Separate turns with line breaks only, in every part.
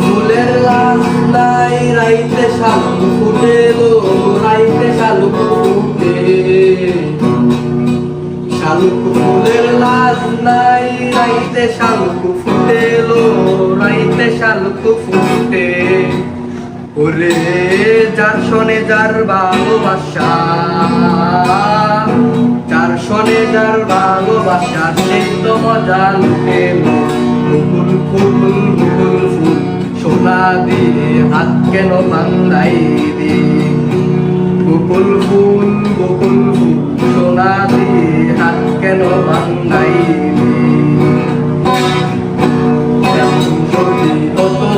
ফুলের নাই, রাইতে শালুক ফুটে গো, রাইতে শালুক ফুটে। শালুক ফুলের নাই, রাইতে শালুক ফুটে লো রাইতে শালুক ফুটে। ওরে যার শোনে যার ভালোবাসা, যার শোনে যার ভালোবাসা, সে তো মজা লুটে ফুল ফুল দিয়ে হাত কেন বান্ধাই দিয়ে বকুল ফুল বকুল ফুল, সোনা দিয়ে হাত কেন হতো,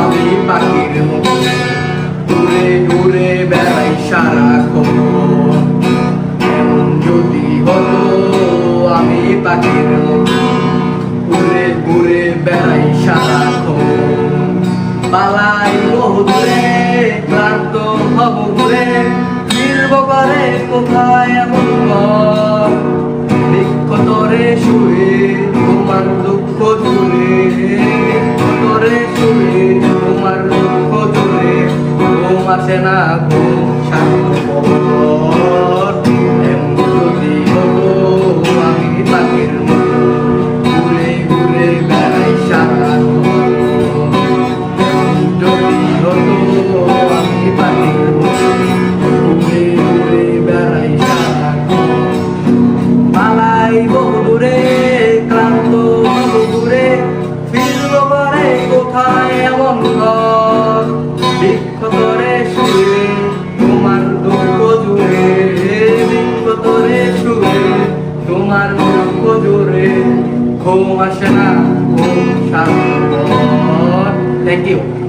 আমি পাখির মতো ঘুরে ঘুরে বেড়াই সারাক্ষণ পালাই বহুদূরে, ক্লান্ত হব ঘুরে ফিরব পারে কোথায় এমন ঘর বৃক্ষ তরে শুয়ে, তোমার দুঃখ জুড়ে। বৃক্ষ তরে শুয়ে, তোমার দুঃখ জুড়ে। ঘুম আসে না ঘুম সারা বৃক্ষ তরে শুয়ে, তোমার দুঃখ জুড়ে বৃক্ষ তরে শুয়ে, তোমার দুঃখ জুড়ে, ঘুম আসে না, ঘুম সারা থ্যাংক ইউ